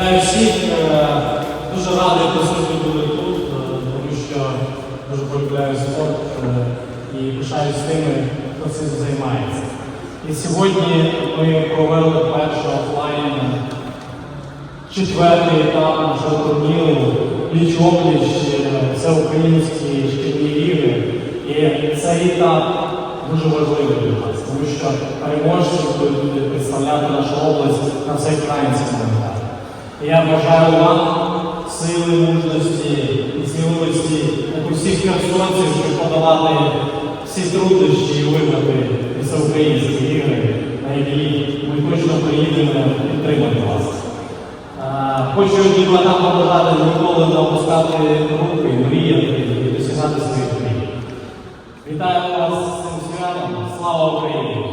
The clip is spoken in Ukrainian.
Вітаю всіх. Е, дуже радий, що сьогодні були тут, е, тому що дуже полюбляю спорт е, і пишаюсь тими, хто цим займається. І сьогодні ми провели перший офлайн четвертий етап нашого турніру пліч обліч це українські шкільні ліги. І цей етап дуже важливий для нас, тому що переможці будуть представляти нашу область на всеукраїнському етапі. Я бажаю вам сили, мужності і сміливості, як у всіх херсонців, щоб подолати всі труднощі і виграти всеукраїнські ігри, на які ми точно приїдемо підтримати вас. Хочу дівчатам побажати ніколи не опускати руки, мріяти і досягати своїх мрій. Вітаю вас з цим святом! Слава Україні!